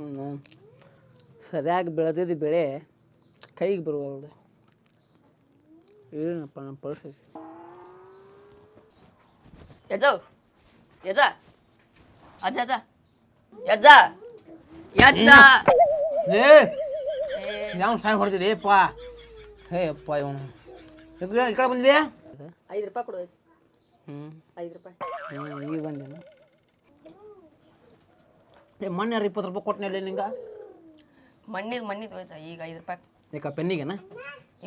ಅವನು ಸರಿಯಾಗಿ ಬೆಳೆದಿದ್ದು ಬೆಳೆ ಕೈಗೆ ಬರುವಲ್ದು. ಏನಪ್ಪ ನಮ್ಮ ಪರಿಸ್ಥಿತಿ? ಯಜ ಯಜ ಅಜ್ಜ ಅಜ್ಜ ಯಜ್ಜ ಯಜ್ಜ ಏ ಯಾವ ಸಾಯ್ ಹೊಡ್ತೀರಿ ಏಪ್ಪ. ಹೇ ಅಪ್ಪ ಇವನು. ಈ ಕಡೆ ಬಂದಿದ್ಯಾ? ಐದು ರೂಪಾಯಿ ಕೊಡು ಅಜ್ಜ ಹ್ಞೂ ಐದು ರೂಪಾಯಿ. ಹ್ಞೂ ಈಗ ಬಂದೇನು ಏ ಮೊನ್ನೆ ಯಾರು ಇಪ್ಪತ್ತು ರೂಪಾಯಿ ಕೊಟ್ಟನಲ್ಲಿ ನಿಂಗೆ? ಮಣ್ಣಿಗೆ ಮಣ್ಣಿದ್ ಹೋಯ್ತಾ ಈಗ ಐದು ರೂಪಾಯಿ. ಈಗ ಪೆನ್ನಿಗೆನ?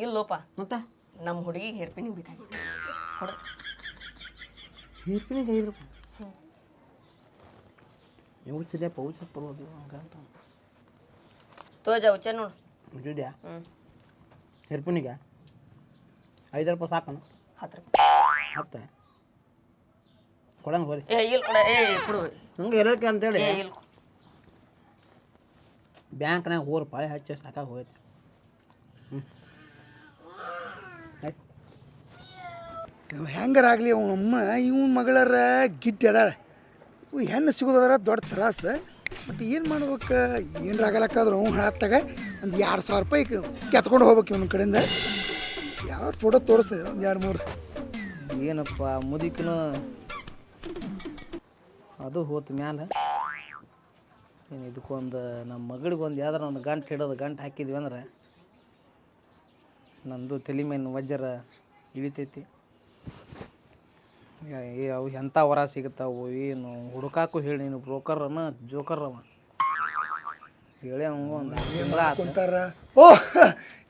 ಇಲ್ಲೋಪ. ಮತ್ತೆ? ನಮ್ಮ ಹುಡುಗಿಗೆ ಹೇರ್ಪಿನಿಗೆ ಬೇಕಾಗಿತ್ತು. ಕೊಡು. ಹೇರ್ಪಿನಿಗೆ ಐದು ರೂಪಾಯಿ? ಚಿರಿಯಪ್ಪ ಉಚ್ಚ ಪರ್ವದಿ ಹಂಗಂತ ತೋ ಅಜ್ಜ ಉಚ್ಚ ನೋಡು. ಮುಗಿದ್ಯಾ ಹ್ಞೂ ಹೇರ್ಪಿನಿಗೆ ಐದು ರೂಪಾಯಿ ಸಾಕನ? ಹತ್ತು ರೂಪಾಯಿ. ಹತ್ತೆ? ಕೊಡಂಗೆ ಹೋರಿ. ಏ ಇಲ್ಲ ಕೊಡ ಏ ಕೊಡು. ಹಂಗೆ ಇರೋಕೆ ಅಂತೇಳಿ. ಏ ಇಲ್ಲ ಬ್ಯಾಂಕ್ನಾಗ ಹೋರ್ ಪಾಳೆ ಹಚ್ಚಿ ಸಾಕಾಗಿ ಹೋಯ್ತು ಹ್ಞೂ ಹೆಂಗಾರಾಗಲಿ ಅವನಮ್ಮ ಇವನ ಮಗಳರ ಗಿಟ್ಟಿ ಅದಾಳೆ. ಇವು ಹೆಣ್ಣು ಸಿಗೋದಾದ್ರೆ ದೊಡ್ಡ ತ್ರಾಸ. ಬಟ್ ಏನು ಮಾಡ್ಬೇಕು? ಏನು ಆಗಲಕ್ಕಾದ್ರು ಅವ್ನು ಹಾತ್ತಾಗ ಒಂದು ಎರಡು ಸಾವಿರ ರೂಪಾಯಿ ಕೆತ್ಕೊಂಡು ಹೋಗ್ಬೇಕು ಇವನ ಕಡೆಯಿಂದ. ಯಾವ ಫೋಟೋ ತೋರಿಸಿ ಒಂದು ಎರಡು ಮೂರು. ಏನಪ್ಪ ಮುದುಕಿನೂ ಅದು ಹೋತು ಮ್ಯಾಲ. ಏನು ಇದಕ್ಕೊಂದು ನಮ್ಮ ಮಗಳಿಗೊಂದು ಯಾವ್ದಾರ ಒಂದು ಗಂಟು ಹಿಡೋದು ಗಂಟು ಹಾಕಿದ್ವಿ ಅಂದ್ರೆ ನಂದು ತಲೆ ವಜ್ರ ಇಳಿತೈತಿ. ಅವು ಎಂಥ ವರ ಸಿಗುತ್ತಾವು ಏನು ಹುಡುಕಾಕು ಹೇಳಿ ನೀನು ಬ್ರೋಕರ್ನ ಜೋಕರ್ರವ ಹೇಳಿ ಕುಂತಾರ? ಓ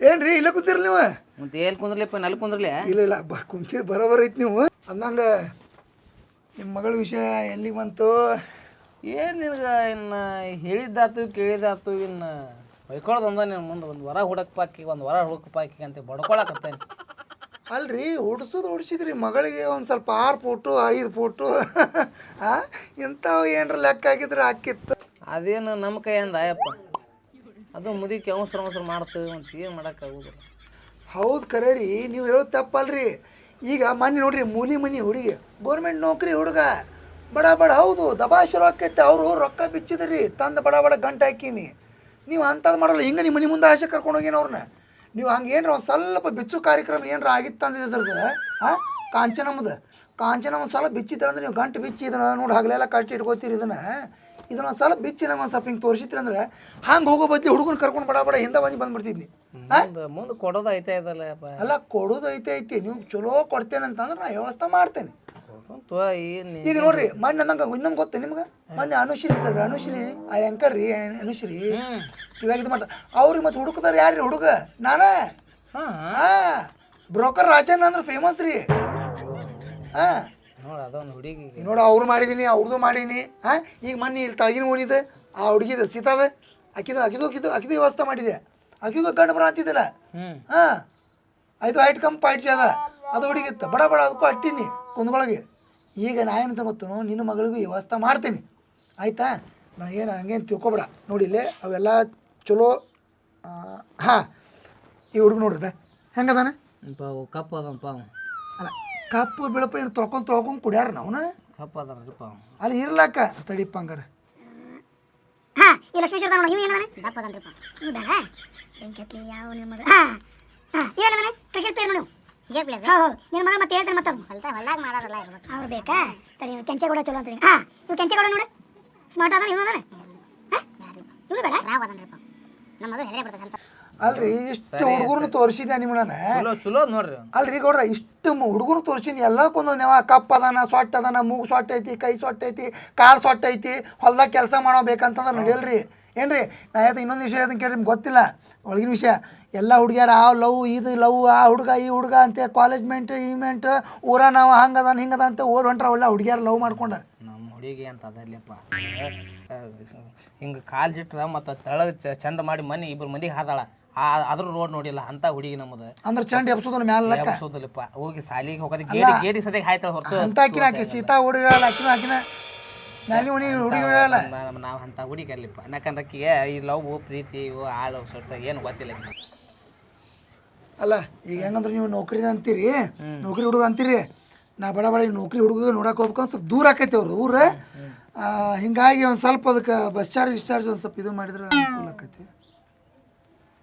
ಏನ್ರಿ ಇಲ್ಲ ಕುಂತಿರ್ ನೀವು? ಮತ್ತೆ ಎಲ್ಲಿ ಕುಂದ್ರಲಿಪ್ಪ ನಲ್ಲಿ ಕುಂದ್ರಲಿ? ಇಲ್ಲ ಇಲ್ಲ ಬ ಕುಂತೀರಿ ಬರೋಬರ್ ಐತಿ ನೀವು. ಅಂದಂಗ ನಿಮ್ಮ ಮಗಳ ವಿಷಯ ಎಲ್ಲಿಗೆ ಬಂತು? ಏನು ನಿನಗೆ ಇನ್ನು ಹೇಳಿದ್ದಾತು ಕೇಳಿದಾತು ಇನ್ನು ಒಂದ ನೀನು ಮುಂದೆ ಒಂದು ವರ ಹುಡಕ್ಪಾಕಿ ಒಂದು ವರ ಹುಡುಕಪಾಕಿ ಅಂತ ಬಡ್ಕೊಳಕತ್ತೇನೆ. ಅಲ್ರಿ ಹುಡ್ಸೋದು ಹುಡ್ಸಿದ್ರಿ ಮಗಳಿಗೆ ಒಂದು ಸ್ವಲ್ಪ ಆರು ಫೋಟು ಐದು ಫೋಟು ಇಂಥವು ಏನರ ಲೆಕ್ಕ ಹಾಕಿದ್ರೆ ಹಾಕಿತ್ತು. ಅದೇನು ನಮ್ಮ ಕೈಯಿಂದ ಆಯಪ್ಪ. ಅದು ಮುದಿ ಅವಸರ ಅವಸರ ಮಾಡ್ತೀವಿ ಅಂತ ಏನು ಮಾಡೋಕ್ಕಾಗೋದಿಲ್ಲ ಹೌದು ಕರೆ ರೀ ನೀವು ಹೇಳೋದು ತಪ್ಪಲ್ರಿ. ಈಗ ಮೊನ್ನೆ ನೋಡ್ರಿ ಮೂಲಿ ಮನಿ ಹುಡುಗಿ ಗೌರ್ಮೆಂಟ್ ನೌಕರಿ ಹುಡುಗ. ಬಡ ಬಡ ಹೌದು ದಬಾ ಶುರು ಆಕೈತೆ ಅವರು ರೊಕ್ಕ ಬಿಚ್ಚಿದ್ರಿ ತಂದು ಬಡ ಬಡ ಗಂಟೆ ಹಾಕೀನಿ. ನೀವು ಅಂಥದ್ದು ಮಾಡಲ್ಲ ಹಿಂಗೆ ನಿಮ್ಮ ಮನೆ ಮುಂದೆ ಆಸೆ ಕರ್ಕೊಂಡು ಹೋಗಿನ ಅವ್ರನ್ನ ನೀವು ಹಂಗೆ ಏನರ ಒಂದು ಸ್ವಲ್ಪ ಬಿಚ್ಚು ಕಾರ್ಯಕ್ರಮ ಏನರ ಆಗಿತ್ತು ಅಂದಿದ್ರದ ಹಾಂ? ಕಾಂಚನಮ್ಮದ ಕಾಂಚನ ಒಂದು ಸಲ ಬಿಚ್ಚಿದ್ರೆ ಅಂದ್ರೆ ನೀವು ಗಂಟು ಬಿಚ್ಚಿ ಇದನ್ನ ನೋಡಿ ಹಗಲೆಲ್ಲ ಕಟ್ಟಿ ಇಟ್ಕೋತೀರಿ ಇದನ್ನ. ಇದನ್ನ ಒಂದು ಸಲ ಬಿಚ್ಚಿ ನಮ್ಮ ಒಂದು ಸ್ವಲ್ಪ ಹಿಂಗೆ ತೋರಿಸಿದ್ರೆ ಅಂದ್ರೆ ಹಂಗೆ ಹೋಗೋ ಬದ್ಲಿ ಹುಡುಗನ ಕರ್ಕೊಂಡು ಬಡ ಬಡ ಹಿಂದೆ ಬಂದು ಬಂದ್ಬಿಡ್ತಿದ್ನಿ. ಮುಂದೆ ಕೊಡೋದು ಐತೆ ಅಲ್ಲ ಕೊಡೋದು ಐತೆ ಐತಿ. ನೀವು ಚಲೋ ಕೊಡ್ತೇನೆ ಅಂತಂದ್ರೆ ನಾ ವ್ಯವಸ್ಥೆ ಮಾಡ್ತೇನೆ. ನೀ- ಈಗ ನೋಡ್ರಿ ಮೊನ್ನೆ ನಂಗೆ ಇನ್ನೊಂದು ಗೊತ್ತ ನಿಮ್ಗೆ ಮೊನ್ನೆ ಅನುಶ್ರೀ ಇರ್ತಾರೆ ಅನುಶ್ರೀ ಆ ಆ್ಯಂಕರ್ ರೀ ಅನುಶ್ರೀ ಇವಾಗ ಇದು ಮಾಡ್ತಾರೆ ಅವ್ರಿಗೆ ಮತ್ತೆ ಹುಡುಕದಾರ ಯಾರು ರೀ ಹುಡುಗ ನಾನೇ ಹಾಂ ಹಾಂ ಬ್ರೋಕರ್ ರಾಜನ್ ಅಂದ್ರೆ ಫೇಮಸ್ ರೀ ಹಾಂ ನೋಡಿ ಅದೊಂದು ಹುಡುಗಿ ಈಗ ನೋಡು ಅವ್ರು ಮಾಡಿದ್ದೀನಿ ಅವ್ರದ್ದು ಮಾಡೀನಿ ಹಾಂ ಈಗ ಮೊನ್ನೆ ಇಲ್ಲಿ ತಳಗಿನ ಓಣಿದೆ ಆ ಹುಡುಗಿದ ಸೀತಾದ ಆಕಿದು ಅಕ್ಕಿದು ಅಕ್ಕಿದು ಅಕ್ಕಿದು ವ್ಯವಸ್ಥೆ ಮಾಡಿದೆ ಆಕಿಗೂ ಗಂಡು ಬರ ಅಂತಿದ್ದಲ್ಲ ಹಾಂ ಐದು ಹೈಟ್ ಕಂಪ್ ಐಟ್ ಅದ ಅದು ಹುಡುಗಿತ್ತು ಬಡ ಬಡ ಅದಕ್ಕೂ ಅಟ್ಟಿನಿ ಕುಂದ್ಗೊಳಗೆ ಈಗ ನಾ ಏನಂತ ಗೊತ್ತು ನಿನ್ನ ಮಗಳಿಗೂ ವ್ಯವಸ್ಥೆ ಮಾಡ್ತೀನಿ. ಆಯಿತಾ? ನಾ ಏನು ಹಂಗೇನು ತಿಳ್ಕೊಬೇಡ. ನೋಡಿಲ್ಲೇ ಅವೆಲ್ಲ ಚಲೋ ಹಾಂ ಈ ಹುಡುಗ ನೋಡ್ರಿದೆ ಹೆಂಗದಾನೆ? ಪಾವು ಕಪ್ಪ ಅದನ್ ಪಾವು ಅಲ್ಲ ಕಪ್ಪು ಬೀಳಪ್ಪ ಏನು ತೊಳ್ಕೊಂಡು ತೊಳ್ಕೊಂಡು ಕುಡ್ಯಾರ ಕಪ್ಪ ಕಪ್ಪು ಅದನಪ್ಪ ಪಾವು ಅಲ್ಲಿ ಇರ್ಲಾಕ ತಡಿಪ್ಪ ಹಂಗಾರೆ. ಹಾಂ ಈ ಲಕ್ಷ್ಮೀಶ್ವರ ನೋಡಿ ಇವ ದಪ್ಪ ಯಾವ ನಿಮ್ಮ ಹಾ ಹಾ ಪ್ಲೇಯರ್ ನೋಡಿ ಹೌದು ನಿನ್ನ ಮಗ ಮತ್ತೆ ಹೇಳ್ತಾರೆ ಮತ್ತೆ. ಹೊಲ್ತ ಹೊಲ್ದಾಗ ಮಾಡೋದಲ್ಲ ಇರ್ಬೇಕು ಅವ್ರು ಬೇಕಾ? ತಡಿ ಇವ್ ಕೆಂಚೆಗೌಡ ಚಲೋ ಅಂತ ಹಾ ಇವ್ ಕೆಂಚೆಗೌಡ ನೋಡು. ಸ್ಮಾರ್ಟ್ ಅದ ಇವ್ ಅದಾನೆ. ಇವನು ಬೇಡ? ರಾವ್ ಅದನ್ರಿಪ್ಪ ನಮ್ಮ ಮಗಳು ಹೆದರೇ ಬರ್ತದೆ ಅಂತ ಅಲ್ರಿ ಇಷ್ಟು ಹುಡುಗರು ತೋರಿಸಿದ್ದೆ ನಿಮ್ಮನ್ನ? ಚಲೋ ಚಲೋ ನೋಡ್ರಿ. ಅಲ್ರಿ ಗೌಡ್ರ ಇಷ್ಟು ಹುಡುಗರು ತೋರಿಸಿನಿ ಎಲ್ಲಕ್ಕೊಂದು ನೆವ. ಕಪ್ ಅದಾನ ಸೊಟ್ಟ ಅದಾನ ಮೂಗು ಸೊಟ್ಟ ಐತಿ ಕೈ ಸೊಟ್ಟ ಐತಿ ಕಾಲು ಸೊಟ್ಟ ಐತಿ ಹೊಲ್ದಾಗ ಕೆಲಸ ಮಾಡೋ ಬೇಕಂತಂದ್ರೆ ನಡೆಯಲ್ರಿ. ಏನ್ರಿ? ನಾ ಹೇಳ್ದೆ ಇನ್ನೊಂದು ವಿಷಯ ಅದನ್ನ ಕೇಳಿ ನಿಮ್ಗೆ ಗೊತ್ತಿಲ್ಲ. ಒಳಗಿನ ವಿಷಯ. ಎಲ್ಲ ಹುಡುಗಿಯರ ಆ ಲವ್ ಇದು ಲವ್ ಆ ಹುಡುಗ ಈ ಹುಡುಗ ಅಂತ ಕಾಲೇಜ್ ಮೆಂಟ್ ಈ ಮೆಂಟ್ ಊರ ನಾವು ಹಿಂಗೆ ಹಿಂಗದ ಅಂತ ಓಡ್ ಹೊಂಟ್ರ ಅವೆಲ್ಲ ಹುಡುಗಿಯರ ಲವ್ ಮಾಡ್ಕೊಂಡು. ನಮ್ಮ ಹುಡುಗಿ ಅಂತ ಅದಲ್ಲಪ್ಪ ಹಿಂಗೆ ಕಾಲು ಜಿಟ್ರ ಮತ್ತು ತೆಳಗ ಚ- ಚಂಡ ಮಾಡಿ ಮನೆ ಇಬ್ಬರು ಮಂದಿಗೆ ಹಾದಾಳ. ಆ ಅದ್ರ ರೋಡ್ ನೋಡಿಲ್ಲ ಅಂತ ಹುಡುಗಿ ನಮ್ಮದು ಅಂದ್ರೆ ಚಂಡ್ ಎಬ್ಸೋದನ್ನ ಮ್ಯಾಲ ಲೆಕ್ಕ. ಎಬ್ಸೋದಿಲ್ಲಪ್ಪ. ಹೋಗಿ ಸಾಲಿಗೆ ಹೋಗೋದು ಗೇಡಿ ಗೇಡಿ ಸದ್ಯಕ್ಕೆ ಹಾಯ್ತಾಳ ಹೊರತು. ಅಂತ ಹಾಕಿನ ಸೀತಾ ಹುಡುಗ ಆಕಿನ ಆಕಿನ ಮ್ಯಾಲಿ ಉಣಿ ಹುಡುಗಿ ಹೇಳಲ್ಲ ನಾವು ಅಂತ ಹುಡುಗಿ ಅಲ್ಲಿಪ್ಪ ಯಾಕಂದ್ರಕ್ಕಿಗೆ ಈ ಲವ್ ಪ್ರೀತಿ ಇವು ಆಳು ಸೊಟ್ಟ ಏನು ಗೊತ್ತಿಲ್ಲ ಅಲ್ಲ ಈಗ ಹೆಂಗಂದ್ರೆ ನೀವು ನೌಕರಿ ಅಂತೀರಿ ನೌಕರಿ ಹುಡುಗ ಅಂತೀರಿ. ನಾ ಬಡ ಬಡ ನೌಕರಿ ಹುಡುಗ ನೋಡಕ್ಕೆ ಹೋಗ್ಬೇಕು ಸ್ವಲ್ಪ ದೂರ ಆಕೈತಿ ಅವ್ರು ಊರ. ಹಿಂಗಾಗಿ ಒಂದು ಸ್ವಲ್ಪ ಅದಕ್ಕೆ ಬಸ್ ಚಾರ್ಜ್ ಚಾರ್ಜ್ ಒಂದು ಸ್ವಲ್ಪ ಇದು ಮಾಡಿದ್ರೆ ಅನುಕೂಲ ಆಕೈತಿ.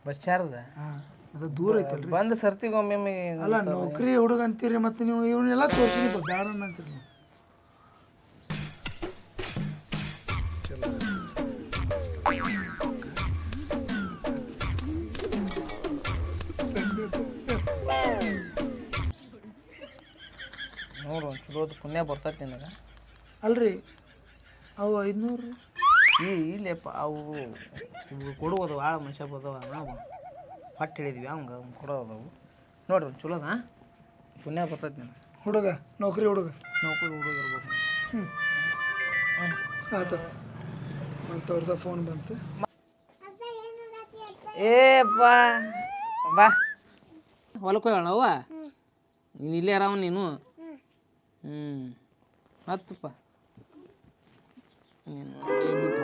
ಬಸ್ ಚಾರ್ಜ್ ಹಾಂ ಅದು ದೂರ ಐತಲ್ರಿ. ಬಂದು ಸರ್ತಿಗೊಮ್ಮೆ ಅಲ್ಲ ನೌಕರಿ ಹುಡುಗ ಅಂತೀರಿ ಮತ್ತು ನೀವು ಇವನ್ನೆಲ್ಲ ತೋರಿಸಿ ಬೇಡ ಅಂತೀರಿ ನೋಡು ಒಂದು ಚಲೋದು ಪುಣ್ಯ ಬರ್ತೈತೆ ನಿನಗೆ. ಅಲ್ರಿ ಅವು ಐದುನೂರು. ಈ ಇಲ್ಲಪ್ಪ ಅವು ಇವು ಕೊಡುವುದು ಭಾಳ ಮನುಷ್ಯ ಬರ್ತಾವ ನಾವು ಹೊಟ್ಟೆ ಹಿಡಿದ್ವಿ ಅವಂಗೆ ಅವ್ನು ಕೊಡೋದವು ನೋಡ್ರಿ ಒಂದು ಚಲೋದಾ ಪುಣ್ಯ ಬರ್ತೈತೆ ನಿನಗೆ. ಹುಡುಗ ನೌಕರಿ ಹುಡುಗ. ನೌಕರಿ ಹುಡುಗ ಇರ್ಬೋದು ಹ್ಞೂ ಆಯ್ತು. ಮತ್ತು ಅವ್ರದ್ದು ಫೋನ್ ಬಂತು. ಏಪ್ಪ ಬಾ ಹೊಲಕ್ಕೆ ಹೋಗೋಣವ್ವ ನೀನು ಇಲ್ಲೇ ಅರಾವ ನೀನು? ಹ್ಞೂ ಮತ್ತಪ್ಪ? ನೀನು ಬಿಟ್ಟು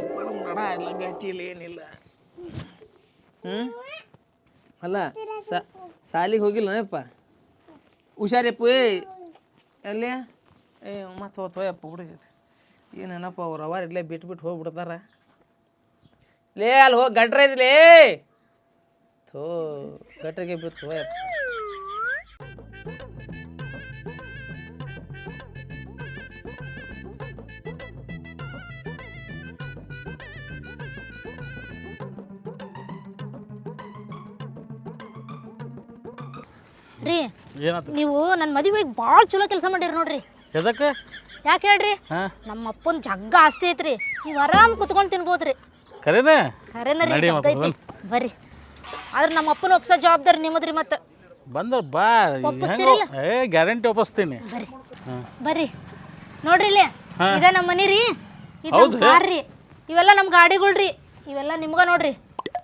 ಒಬ್ಬರು ನಡ ಇಲ್ಲ ಗಟ್ಟಿ ಇಲ್ಲ ಏನಿಲ್ಲ. ಹ್ಞೂ ಅಲ್ಲ, ಸ ಸಾಲಿಗೆ ಹೋಗಿಲ್ಲನಪ್ಪ ಹುಷಾರಪ್ಪ ಏ ಎಲ್ಲಿ? ಏ, ಮತ್ತೆ ಹೋಗ್ತೋಯಪ್ಪ ಹುಡುಗ ಏನೇನಪ್ಪ, ಅವ್ರು ಅವಾರ ಇಲ್ಲೇ ಬಿಟ್ಟು ಬಿಟ್ಟು ಹೋಗ್ಬಿಡ್ತಾರ? ಲೇ, ಅಲ್ಲಿ ಹೋಗಿ, ಗಟ್ರ ಇದ್ಲೇ ಥೋ, ಗಟ್ರಿಗೆ ಬಿತ್ತು ಹೋಯಪ್ಪ. ರೀ ಏನಾಯ್ತು ನೀವು ನನ್ನ ಮದುವೆಗೆ ಭಾಳ ಚಲೋ ಕೆಲಸ ಮಾಡಿರಿ ನೋಡ್ರಿ. ಎದಕ್ಕೆ? ಯಾಕೆ ಹೇಳ್ರಿ? ಹಾಂ. ನಮ್ಮ ಅಪ್ಪನ ಜಗ್ಗ ಆಸ್ತಿ ಐತ್ರಿ. ನೀವು ಆರಾಮ್ ಕುತ್ಕೊಂಡು ತಿನ್ಬೋದ್ರಿ. ಕರೆನ? ಖರೇನ ರೀ ನಡಿ ಜಗ್ಗ ಮತ್ತೆ ಐತಿ. ಬರ್ರಿ. ಆದ್ರೆ ನಮ್ಮ ಅಪ್ಪನ ಒಪ್ಸೋ ಜವಾಬ್ದಾರಿ ನಿಮ್ಮದ್ರಿ ಮತ್ತೆ. ಬಂದ್ರೆ ಬಾ ಹೆಂಗೋ ಒಪ್ಪಿಸ್ತೀರಿಲ್ಲ? ಏ ಗ್ಯಾರಂಟಿ ಒಪ್ಪಿಸ್ತೀನಿ. ಬರ್ರಿ. ಹಾಂ. ಬರ್ರಿ. ನೋಡ್ರಿ ಇಲ್ಲಿ ಇದೇ ನಮ್ಮ ಮನಿ ರೀ. ಇದು ನಮ್ಮ? ಕಾರ್ ರೀ. ಇವೆಲ್ಲ ನಮ್ಮ ಗಾಡಿಗಳ್ರಿ ಇವೆಲ್ಲ ನಿಮ್ಗ ನೋಡ್ರಿ.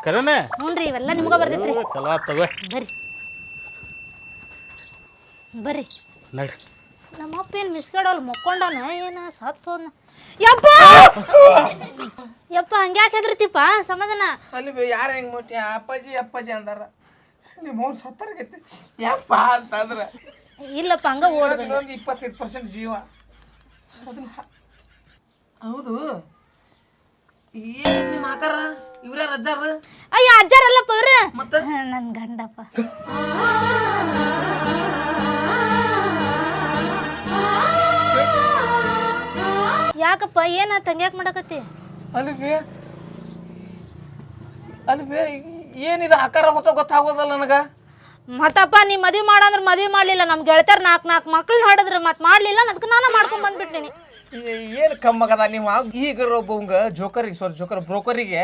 ಹುನ್ರಿ ಹ್ಞೂ ರೀ ಇವೆಲ್ಲ ನಿಮ್ಗ ಬರ್ತೈತ್ರಿ ಚಲೋ ಆತ್ ತಗೋ. ಬರ್ರಿ. ಬರ್ರಿ. ನಡಿ ನಮ್ಮ ಅಪ್ಪ ಏನು ಮಿಸ್ಕಡವಲ್ ಮಕ್ಕೊಂಡನ? ಏನ ಸತ್ತು ಯಪ್ಪ! ಯಪ್ಪ ಹಂಗ್ಯಾಕೆ ಹೆದರ್ತಿಪ್ಪ? ಸಮಾಧಾನ. ಅಲ್ಲಿ ಬಿ ಯಾರು ಹೆಂಗೆ ಮುಟ್ಟಿ ಅಪ್ಪಾಜಿ ಅಪ್ಪಾಜಿ ಅಂದಾರ. ನಿಮ್ಮ ಅವ್ನು ಸತ್ತರ್ಗೈತಿ. ಯಪ್ಪ ಅಂತಂದ್ರೆ. ಇಲ್ಲಪ್ಪ ಹಂಗ ಓಡೋದು ಇನ್ನೊಂದು ಇಪ್ಪತ್ತೈದು ಪರ್ಸೆಂಟ್ ಜೀವ. ಅದನ್ನ ಹ- ಹೌದು. ಏನು ನಿಮ್ಮ ಆಕಾರ? ಇವ್ರ್ಯಾರ ಅಜ್ಜಾರ? ಅಯ್ಯ ಅಜ್ಜಾರಲ್ಲಪ್ಪ ಅವ್ರ. ಮತ್ತೆ? ನನ್ನ ಗಂಡಪ್ಪ. ಯಾಕಪ್ಪ ಏನ ತಂಗ್ಯಾಕ್ ಮಾಡಕತ್ತಿ? ಅಲ್ಲಿ ಬೇ ಏನಿದೆ? ಆಕಾರ ಹೊತ್ತ ಗೊತ್ತಾಗೋದಲ್ಲ ನನಗೆ. ಮತ್ತಪ್ಪ ನೀ ಮದ್ವಿ ಮಾಡಂದ್ರ ಮದ್ವೆ ಮಾಡ್ಲಿಲ್ಲ. ನಮ್ ಗೆಳತಿಯರ್ ನಾಲ್ಕು ನಾಲ್ಕು ಮಕ್ಳು ಹಾಡಿದ್ರ ಮತ್ ಮಾಡ್ಲಿಲ್ಲ ಅದಕ್ಕೆ ನಾನು ಮಾಡ್ಕೊಂಡ್ ಬಂದ್ಬಿಟ್ಟಿನಿ ಏನು ಕಮ್ಮಗದ ನೀವು? ಈಗ ಒಬ್ಬಂಗ ಜೋಕರಿಗೆ ಸಾರಿ ಜೋಕರ್ ಬ್ರೋಕರಿಗೆ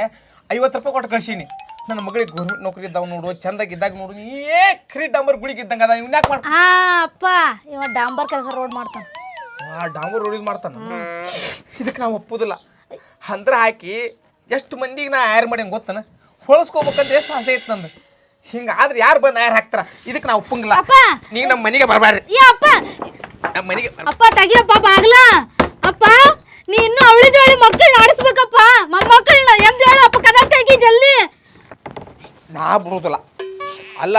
ಐವತ್ತು ರೂಪಾಯಿ ಕೊಟ್ಟು ಕಳ್ಸೀನಿ. ನನ್ನ ಮಗಳಿಗೆ ಗೌರ್ಮೆಂಟ್ ನೌಕರಿ ಇದ್ದಾವ ನೋಡು ಚಂದಾಗಿದ್ದಾಗ ನೋಡು. ಏ ಕ್ರೀ ಡಾಂಬರ್ ಗುಳಿಗೆ ಇದ್ದಂಗೆ ಅದ ಇವ್ನ ಯಾಕೆ ಮಾಡ್ತಾ ಹಾ ಅಪ್ಪ ಇವ ಡಾಂಬರ್ ಕೆಲಸ ರೋಡ್ ಮಾಡ್ತಾನ. ಆ ಡಾಂಬರ್ ರೋಡಿಗೆ ಮಾಡ್ತಾನ. ಇದಕ್ಕೆ ನಾವು ಒಪ್ಪುದಿಲ್ಲ. ಅಂದ್ರೆ ಹಾಕಿ ಎಷ್ಟು ಮಂದಿಗೆ ನಾ ಆಯರ್ ಮಾಡಿ ಗೊತ್ತನ? ಹೊಳಸ್ಕೋಬೇಕಂತ ಎಷ್ಟು ಆಸೆ ಇತ್ತು ನಂದು. ಹಿಂಗಾದ್ರೆ ಯಾರು ಬಂದು ಆಯರ್ ಹಾಕ್ತಾರ? ಇದಕ್ಕೆ ನಾವು ಒಪ್ಪಂಗಿಲ್ಲ. ಅಪ್ಪ! ನೀವು ನಮ್ಮ ಮನೆಗೆ ಬರಬಾರ್ರಿ ಏ ಅಪ್ಪ! ನಮ್ಮ ಮನೆಗೆ ಬರ್ ಅಪ್ಪ ತೆಗಿಯಪ್ಪ ಬಾಗ್ಲ. ಅಪ್ಪ ನೀ ಇನ್ನು ಅವಳಿ ಜೋಳಿ ಮಕ್ಕಳನ್ನ ಆಡಿಸ್ಬೇಕಪ್ಪ. ಮೊಮ್ಮಕ್ಕಳನ್ನ ಎದ್ದು ಹೇಳು ಅಪ್ಪ ಕದ ತೆಗಿ ಜಲ್ದಿ. ನಾ ಬರುದಿಲ್ಲ. ಅಲ್ಲ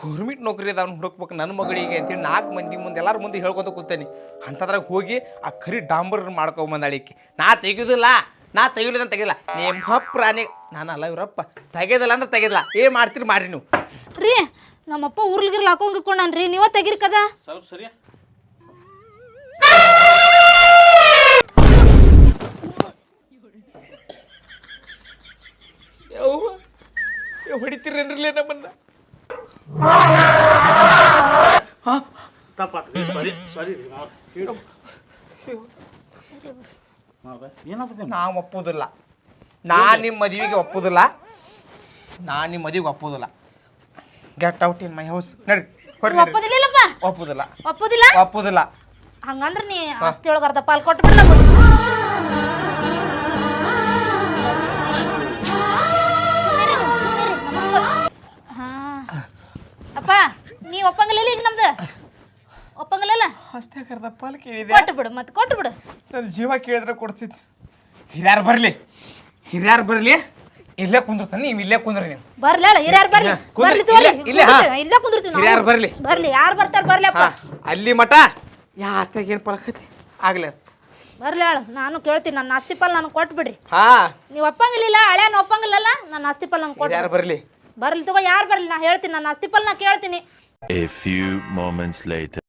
ಗೌರ್ಮೆಂಟ್ ನೌಕರಿ ಅದಾವನ್ನ ಹುಡುಕ್ಬೇಕು ನನ್ನ ಮಗಳಿಗೆ ಅಂತೇಳಿ ನಾಲ್ಕು ಮಂದಿ ಮುಂದೆ ಎಲ್ಲರ ಮುಂದೆ ಹೇಳ್ಕೊತ ಕೂತೇನೆ. ಅಂಥದ್ರಾಗ ಹೋಗಿ ಆ ಕರಿ ಡಾಂಬರ್ ಮಾಡ್ಕೊಂಬಂದಾಳಿಕೆ ನಾ ತೆಗಿಯೋದಿಲ್ಲ ನಾ ತೆಗಿಲಿಲ್ಲ ಅಂತ ತೆಗಿಲ್ಲ ನಿಮ್ಮ ಪ್ರಾಣಿ. ನಾನು ಅಲ್ಲ ಇವರಪ್ಪ. ತೆಗೆದಿಲ್ಲ ಅಂದ್ರೆ ತೆಗೆದಿಲ್ಲ. ಏನು ಮಾಡ್ತೀರಿ ಮಾಡ್ರಿ ನೀವು. ರೀ ನಮ್ಮಪ್ಪ ಊರ್ಲಿಗಿರ್ ಹಾಕೊಂಡ್ ರೀ. ನೀವ ತೆಗಿರಿ ಕದ. ಸ್ವಲ್ಪ ಸರಿಯಾ ಹೊಡಿತೀರೇನ್ರಲ್ಲೇ ನಮ್ಮನ್ನ? ತಪ್ಪಾತು. ಸಾರಿ ಸಾರಿ. ಏನಾಗ್ತದೆ ನಾ ಒಪ್ಪೋದಿಲ್ಲ. ನಾ ನಿಮ್ಮ ಮದುವೆಗೆ ಒಪ್ಪುದಿಲ್ಲ. ನಾ ನಿಮ್ಮ ಮದುವೆಗೆ ಒಪ್ಪುದಿಲ್ಲ. Get out in my house ನಡಿ ಹೊರ್ರಿ ನಡಿ. ಒಪ್ಪದಿಲ್ಲಪ್ಪ ಒಪ್ಪುದಿಲ್ಲ. ಒಪ್ಪೋದಿಲ್ಲ? ಒಪ್ಪುದಿಲ್ಲ. ಹಂಗಂದ್ರ ನೀ ಆಸ್ತಿ ಒಳಗ ಅರ್ಧ ಪಾಲ್ ಕೊಟ್ಟು ಕರ್ದ ಕೇಳಿದೆ. ಕೊಟ್ಟು ಬಿಡು ಮತ್ತೆ ಕೊಟ್ಟು ಬಿಡು. ನನ್ನ ಜೀವ ಕೇಳಿದ್ರೆ ಕೊಡ್ತಿದ್ದೆ ಹಿರಿಯಾರು ಬರಲಿ. ಹಿರಿಯಾರು ಬರಲಿ. ಇಲ್ಲೇ ಕುಂದಿರ್ತಾನೆ ನೀವು ಇಲ್ಲೇ ಕುಂದ್ರಿ ನೀವು. ಬರ್ಲಿ ಅಲ್ಲ ಹಿರಿಯರ್ ಬರ್ಲಿ. ಕುಂದ್ರಿ, ಬರ್ಲಿ ತೋರಿ ಇಲ್ಲೇ- ಇಲ್ಲೇ, ಹಾ. ಇಲ್ಲೇ ಕುಂದಿರ್ತೀವಿ ನಾವು. ಹಿರಿಯರ್ ಬರ್ಲಿ. ಬರ್ಲಿ ಯಾರು ಬರ್ತಾರ ಬರ್ಲಿಪ್ಪ ಹಾ ಅಲ್ಲಿ ಮಠ. ಯಾ ಆಸ್ತಾಗ ಏನು ಪಲಕತಿ ಆಗ್ಲಿ. ಬರ್ಲಿ ಹೇಳ ನಾನು ಕೇಳ್ತೀನಿ ನನ್ನ ಆಸ್ತಿ ಪಾಲ್ ಕೊಟ್ಟು ಬಿಡ್ರಿ ಹಾ. ನೀವು ಒಪ್ಪಂಗಿಲ್ಲ ಹಳೆಯನ್ ಒಪ್ಪಂಗಿಲ್ಲಲ್ಲ ನನ್ನ ಆಸ್ತಿ ಪಾಲ್ ನಂಗೆ ಕೊಟ್ಟು ಯಾರು ಬರ್ಲಿ. ಬರ್ಲಿ ತಗೋ ಯಾರು ಬರ್ಲಿ? ನಾ ಹೇಳ್ತೀನಿ ನನ್ನ ಆಸ್ತಿ ಪಾಲ್ ನಾ ಕೇಳ್ತೀನಿ. A few moments later.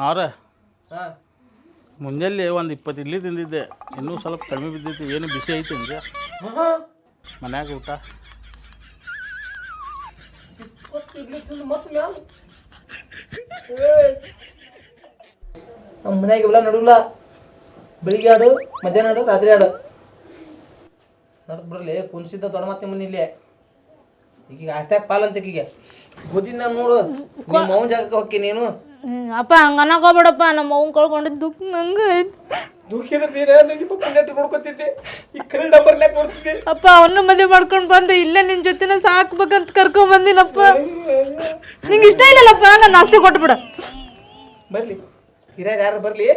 ಹಾ. ಮುಂಜಾನೆ ಒಂದು ಇಪ್ಪತ್ತು ಇಲ್ಲಿ ತಿಂದಿದ್ದೆ. ಇನ್ನೂ ಸ್ವಲ್ಪ ಕಡಿಮೆ ಬಿದ್ದಿತ್ತು ಏನು ಬಿಸಿ ಐತೆ ನಿಮಗೆ ಮನ್ಯಾಗ ಊಟ. ನಮ್ಮ ಮನ್ಯಾಗ ಇವೆಲ್ಲ ನಡುಲ್ಲ ಬೆಳಿಗ್ಗೆ ಆಡು ಮಧ್ಯಾಹ್ನ ಆಡು ರಾತ್ರಿ ಆಡು. ನಡ್ದು ಬರಲಿ ಕುಂಸಿದ್ದ ದೊಡ್ಡ ಮತ್ತೆ ಮನೆ ಇಲ್ಲಿ. ಈಗ ಆಸ್ತ್ಯಾಗ ಪಾಲಂತ ಅಂತ ಈಗೀಗ. ಗೊತ್ತಿನ ನಾನು ನೋಡು. ನಿಮ್ಮ ಮೌನ್ ಜಾಗಕ್ಕೆ ಹೋಗಿ ನೀನು. ಅಪ್ಪ ಹಂಗ ಅನ್ನಕೋಬೇಡಪ್ಪ ನಮ್ಮ ಅವ್ನ ಕಳ್ಕೊಂಡಿದ್ದು ದುಃಖ ನಂಗೆ ಆಯ್ತು. ದುಃಖಿದ್ರೆ ನೀನು ನಿಮ್ಮ ಪುಣ್ಯಟ್ಟು ನೋಡ್ಕೊತಿದ್ದೆ. ಈ ಕರೆ ಡಂಬರ್ ಲ್ಯಾಕ್ ನೋಡ್ತಿದ್ದೆ. ಅಪ್ಪ ಅವನ್ನ ಮದುವೆ ಮಾಡ್ಕೊಂಡು ಬಂದು ಇಲ್ಲೇ ನಿನ್ ಜೊತೆನ ಸಾಕ್ಬೇಕಂತ ಕರ್ಕೊಂಡ್ ಬಂದಿನಪ್ಪ. ನಿಂಗೆ ಇಷ್ಟ ಇಲ್ಲಲ್ಲಪ್ಪ ನಾನು ಆಸ್ತಿ ಕೊಟ್ಬಿಡ. ಬರ್ಲಿ. ಹಿರಿಯರು ಯಾರು ಬರ್ಲಿ?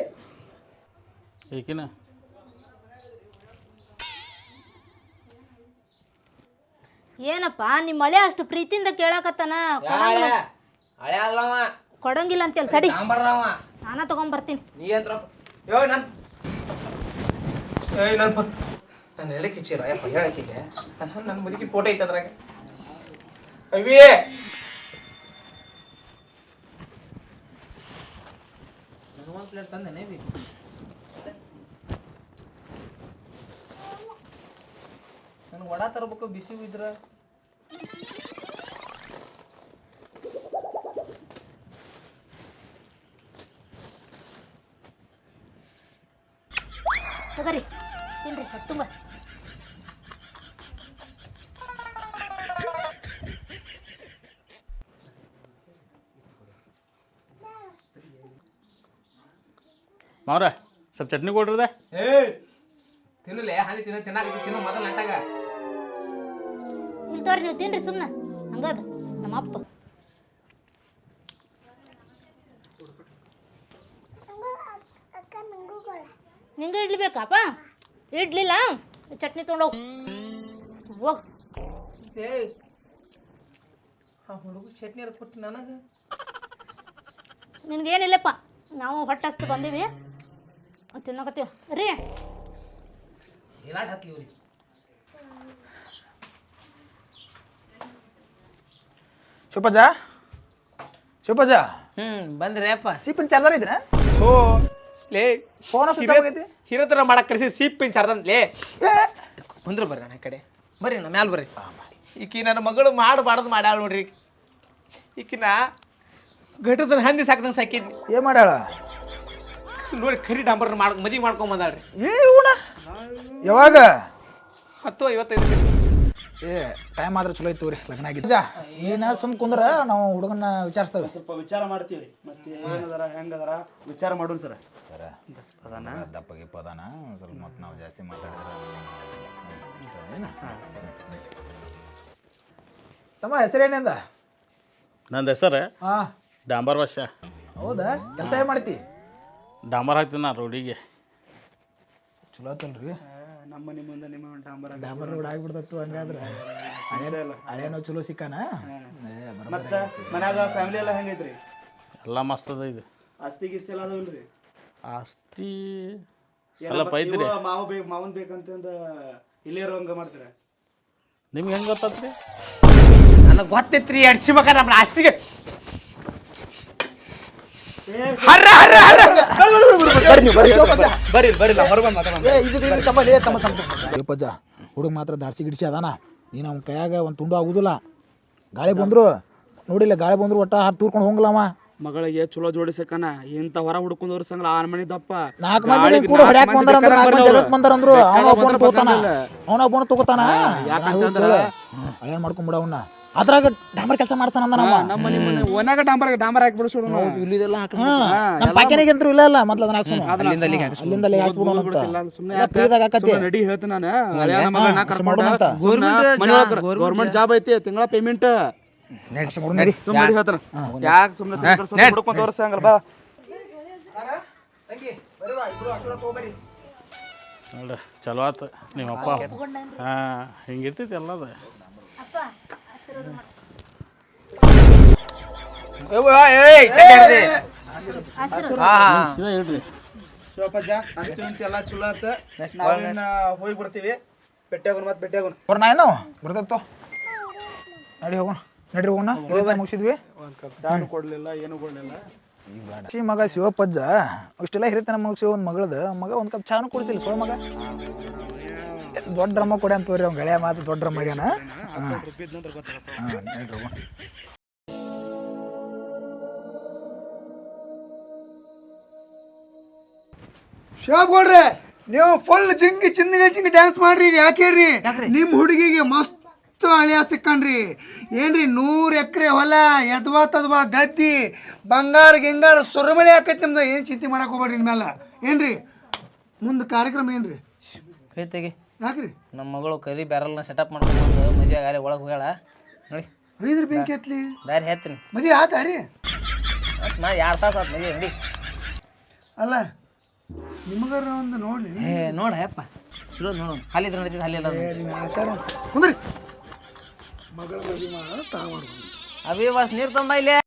ಏಕಿನ? ಏನಪ್ಪ ನಿಮ್ಮ ಮಳೆ ಅಷ್ಟು ಪ್ರೀತಿಯಿಂದ ಕೇಳಕತ್ತಾನ? ಹಳೆ ಹಳೆ ಅಲ್ಲವ. ಕೊಡಂಗಿಲ್ಲ ಅಂತೇಳಿ, ತಡಿ. ಡಾಂಬರ್ರವ ನಾನ ತಗೊಂಬರ್ತೀನಿ. ನೀ ಅಂತ ಯೋ, ನನ್ ಏಯ್, ನನ್ ಹೇಳಕ್ಕೆ ಇಚ್ಚಿರ ಯಪ್ಪ ಹೇಳಕ್ಕಿಗೆ ನನ್ನ ನನ್ನ ಮುದುಕಿ ಫೋಟೋ ಐತೆ ಅದ್ರಾಗ. ಅವಿ ಒಂದು ಪ್ಲೇಟ್ ತಂದೇನೆ, ಬಿ. ನನಗೆ ವಡ ತರಬೇಕು, ಬಿಸಿ ಇದ್ರ ಮಾವ್ರ ಸ್ವಲ್ಪ ಚಟ್ನಿ ಕೊಡ್ರದ. ಏ ತಿನ್ನಲೇ ಹಾಲಿ ತಿನ್ನ ಚೆನ್ನಾಗಿ ತಿನ್ನು ಮೊದಲು ಅಂಟಾಗ ಇಲ್ಲಿ ತೋರಿ ನೀವು ತಿನ್ರಿ ಸುಮ್ಮನೆ ಹಂಗದ ನಮ್ಮ ಅಪ್ಪ. ನಿಂಗೆ ಇಡ್ಲಿ ಬೇಕಾಪ ಇಡ್ಲಿಲ್ಲ? ಚಟ್ನಿ ತೊಗೊಂಡೋಗಿ ಹೋಗ್. ಏ ಆ ಹುಡುಗ ಚಟ್ನಿ ಕೊಟ್ಟು ನನಗೆ. ನಿನ್ಗೇನಿಲ್ಲಪ್ಪ ನಾವು ಹೊಟ್ಟೆ ಹಸ್ತು ಬಂದೀವಿ. ತಿನ್ನಕತ್ತೀವಿ ರೀ. ಹತ್ಲಿ ಇವ್ರಿಗೆ ಶಿವಪಜ ಶಿವಪಜ ಹ್ಮ್ ಬಂದ್ರಿ ಅಪ್ಪ. ಸಿಪಿನ್ ಚಾರ್ಜರ್ ಇದ್ರ ಓ ಲೇ ಫೋನ್ ಸ್ವಿಚ್ ಆಫ್ ಆಗೈತಿ ಹಿರತರ ಮಾಡಕ್ ಕರೆಸಿ ಸೀಪ್ ಚಾರ್ಜ್ ಲೇ. ಬಂದ್ರು ಬರ್ರಿ ನನ್ನ ಕಡೆ. ಬರ್ರಿ ನಮ್ಮ ಮ್ಯಾಲ ಬರ್ರಿ. ಈಕಿ ನನ್ನ ಮಗಳು ಮಾಡಬಾರ್ದು ಮಾಡ್ಯಾಳ ನೋಡ್ರಿ. ಈಕಿನ ಘಟದ ಹಂದಿ ಸಾಕ್ದಂಗೆ ಸಾಕಿದ್ನಿ. ಏನ್ ಮಾಡ್ಯಾಳ? ನೋಡಿ ಖರಿ ಡಾಂಬರ್ ಮಾಡ್ ಮದಿ ಮಾಡ್ಕೊಂಡ್ ಬಂದಾಳ್ರಿ. ಏ ಇವಣ ಯಾವಾಗ? ಹತ್ತು ಐವತ್ತೈದು ಏ ಟೈಮ್ ಆದ್ರೆ ಚಲೋ ಇತ್ತು ರೀ ಲಗ್ನ ಆಗಿದ್ದು. ಜಾ ನೀನ ಸುಮ್ ಕುಂದ್ರ ನಾವು ಹುಡುಗನ ವಿಚಾರಿಸ್ತೇವೆ. ಸ್ವಲ್ಪ ವಿಚಾರ ಮಾಡ್ತೀವಿ ಮತ್ತೆ ಏನದರ ಹೆಂಗದರ? ವಿಚಾರ ಮಾಡೋಣ ಸರ್. ದಪ್ಪ ಗಿಪ್ಪ ಅದಾನ ಒಂದ್ ಸ್ವಲ್ಪ ಮತ್ತೆ ನಾವು ಜಾಸ್ತಿ ಮಾತಾಡಿದ್ರೆ ತಮ್ಮ ಹೆಸರೇನಿಂದ ನಂದು ಹೆಸರು ಹಾ. ಡಾಂಬರ್ ವರ್ಷ. ಹೌದಾ? ಕೆಲಸ ಏನ್ ಮಾಡ್ತಿ? ಡಾಂಬರ್ ಹಾಕ್ತೀನಿ ನಾ ರೋಡಿಗೆ. ಚಲೋ ಆತಲ್ರಿ. ನಮ್ಮ ನಿಮ್ಮಿಂದ ಮುಂದೆ ನಿಮ್ಮ ಡಾಂಬರ್ ಡಾಂಬರ್ ರೋಡ್ ಆಗ್ಬಿಡ್ತತ್ತು ಹಂಗಾದ್ರೆ. ಹಳೇನೋ ಚಲೋ ಸಿಕ್ಕಾನ? ಮತ್ತೆ ಮನ್ಯಾಗ ಫ್ಯಾಮಿಲಿ ಎಲ್ಲ ಹೆಂಗೈತ್ರಿ? ಎಲ್ಲ ಮಸ್ತ್ ಅದ ಇದು. ಆಸ್ತಿ ಗಿಸ್ತಿ ಎಲ್ಲ ಅದಾವಲ್ರಿ ಆಸ್ತಿ ಸ್ವಲ್ಪ ಐತ್ರಿ. ಮಾವ ಬೇಕು ಮಾವನ್ ಬೇಕಂತಂದ ಇಲ್ಲೇ ಇರೋಂಗ ಮಾಡ್ತೀರ? ನಿಮ್ಗೆ ಹೆಂಗೆ ಗೊತ್ತಾತ್ರಿ? ನನಗೆ ಗೊತ್ತೈತ್ರಿ ನಮ್ಮ ಆಸ್ತಿಗೆ. ಹರ್ರ ಹರ್ರ ಹರ್ರ. ಬರ್ರಿ ಬರ್ರಿ ಮಾತಾಡೋಣ ತಮ್ಮ ಲೇ ತಮ್ಮ ತಮ್ಮ ಯಪ್ಪಜ್ಜ ಹುಡುಗ ಮಾತ್ರ ದಾಡ್ಸಿ ಗಿಡ್ಸಿ ಅದಾನ. ನೀನು ಅವ್ನ ಕೈಯಾಗ ಒಂದು ತುಂಡು ಆಗುದಿಲ್ಲ. ಗಾಳಿ ಬಂದ್ರು ನೋಡಿಲ್ಲ ಗಾಳಿ ಬಂದ್ರು ಒಟ್ಟ ಹಾರ್ ತೂರ್ಕೊಂಡು ಹೋಗಲ್ಲ ಅವ. ಮಗಳಿಗೆ ಚಲೋ ಜೋಡಿಸಕನ ಇಂತ ಹೊರ ಹುಡ್ಕೊಂಡವ್ರ ಸಂಗಲ ಆರ್ ಮನಿ ದಪ್ಪ. ನಾಲ್ಕು ಮಂದಿ ಕೂಡ ಹೊಡ್ಯಾಕ್ ಬಂದಾರ ಅಂದ್ರೆ ನಾಲ್ಕು ಮಂದಿ ಜಗತ್ ಜಗಳಕ್ಕೆ ಬಂದಾರ ಅಂದ್ರು ಅವನ ಒಬ್ಬನ ತಗೋತಾನ. ಅವನ ಒಬ್ಬನ ತಗೋತಾನ ಯಾಕಂತಂದ್ರ- ಮಾಡ್ಕೊಂಬಿಡ ಅವನ್ನ ಅದ್ರಾಗ ಡಾಂಬರ್ ಕೆಲಸ ಮಾಡ್ತಾನ ಅಂದ ನಮ್ಮ. ನಮ್ಮ ಮನೆ ಮನೆ ಒನಾಗ ಡಾಂಬರ್ ಡಾಂಬರ್ ಹಾಕಿ ಬಿಡಿಸೋಣ ಇಲ್ಲಿದೆಲ್ಲ ನಮ್ಮ ಪಾಕಿನಾಗಂತೂ ಇಲ್ಲ ಇಲ್ಲ ಮೊದ್ಲು ಅದನ್ನ ಹಾಕ್ಸೋಣ ಅಲ್ಲಿಂದ ಅಲ್ಲಿಂದ ಹಾಕ್ಬಿಡೋಣ ಅಂತ ಸುಮ್ಮನೆ ಪ್ರೀದಾಗ ಹಾಕತ್ತೆ. ನಡಿ ಹೇಳ್ತೀನಿ ನಾನು. ಅಲ್ಲ ನಮ್ಮ ಕರ್ಕೊಂಡು ಅಂತ ಗವರ್ನಮೆಂಟ್ ಗೌರ್ಮೆಂಟ್ ಜಾಬ್ ಐತಿ ತಿಂಗಳ ಪೇಮೆಂಟ್ ನೆಕ್ಸ್ಟ್ ಮಾಡೋಣ ನಡಿ ಸುಮ್ಮನೆ ನಡಿ ಹೇಳ್ತಾನ. ಯಾಕೆ ಸುಮ್ಮನೆ ಹುಡ್ಕೊಂಡ್ ತೋರಿಸ ಹಂಗಲ್ಲ ಬಾ. ನೋಡ್ರಿ ಚಲೋ ಆತು. ನಿಮ್ಮಪ್ಪ ಹಾಂ ಹಿಂಗಿರ್ತೈತಿ ಎಲ್ಲದ. ಅಂತ ಎಲ್ಲ ಚಲೋ ಆತ. ನಾವೇನ ಹೋಗಿ ಬರ್ತೀವಿ ಬೆಟ್ಟಾಗೋಣ ಮತ್ತೆ ಬೆಟ್ಟಾಗೋಣ ಅವ್ರ ಏನು? ಬರ್ತೈತೋ ನಡಿ ಹೋಗೋಣ. ನಡಿ ಹೋಗೋಣ. ಇವತ್ತೇ ಮುಗಿಸಿದ್ವಿ. ಚಾನು ಕೊಡ್ಲಿಲ್ಲ ಏನು ಕೊಡ್ಲಿಲ್ಲ. ಈ ಮಗ ಶಿವಪ್ಪಜ್ಜ ಅಷ್ಟೆಲ್ಲ ಹಿರಿತನ ಮುಗಿಸಿ ಒಂದು ಮಗಳದ. ಮಗ ಒಂದು ಕಪ್ ಚಾನು ಕೊಡ್ತಿಲ್ಲ ಸೋ ಮಗ. ದೊಡ್ಡ ರಮ್ಮ ಕೊಡಿ ಅಂತ ಅವ್ರಿ ಅವ್ನ ಗೆಳೆಯ ಮಾತು ದೊಡ್ಡ ರಮ್ಮಗನ ಹಾಂ. ಶಾಪ್ ಕೊಡ್ರಿ ನೀವು ಫುಲ್ ಜಿಂಗಿ ಚಿಂದಿಗೆ ಜಿಂಗಿ ಡ್ಯಾನ್ಸ್ ಮಾಡ್ರಿ ಈಗ ಯಾಕೆ ಹೇಳ್ರಿ? ನಿಮ್ಮ ಹುಡುಗಿಗೆ ಮಸ್ತ್ ಅಳಿಯ ಸಿಕ್ಕಣ್ರಿ ಏನ್ರಿ ನೂರು ಎಕರೆ ಹೊಲ ಎದ್ವಾ ತದ್ವಾ ಗದ್ದಿ ಬಂಗಾರ ಗಿಂಗಾರ ಸುರಮಳೆ ಆಕೈತಿ ನಿಮ್ದು ಏನು ಚಿಂತೆ ಮಾಡಕ್ ಹೋಗ್ಬೇಡ್ರಿ ನಿಮ್ಮೆಲ್ಲ ಏನ್ರಿ? ಮುಂದೆ ಕಾರ್ಯಕ್ರಮ ಏನ್ರಿ? ಕೈ ತೆಗಿ. ಯಾಕ್ರಿ? ನಮ್ಮ ಮಗಳು ಕರಿ ಬ್ಯಾರಲ್ನ ಸೆಟಪ್ ಮಾಡ್ಕೊಂಡು ಮದುವೆ ಗಾಲಿ ಒಳಗೆ ಹೋಗ್ಯಾಳ. ನೋಡಿ. ಐದ್ರ ಬೆಂಕಿ ಹತ್ಲಿ ಬ್ಯಾರೆ ಹೇಳ್ತೀನಿ ಮದುವೆ ಆತ ರೀ? ನಾ ಎರಡು ತಾಸು ಆತು ಮದುವೆ ನೋಡಿ. ಅಲ್ಲ ನಿಮಗಾರ ಒಂದು ನೋಡ್ಲಿ. ಏ ನೋಡ ಯಪ್ಪ. ಚಲೋ ನೋಡು. ಹಾಲಿದ್ರೆ ನಡೀತದೆ ಹಾಲಿಲ್ಲ ಆಕಾರ ಕುಂದ್ರಿ. ಮಗಳ ಮದುವೆ ಮಾಡೋದು ತಾ ಮಾಡ್ಕೊಂಡು. ಬಸ್ ನೀರು ತಂಬ ಇಲ್ಲೇ?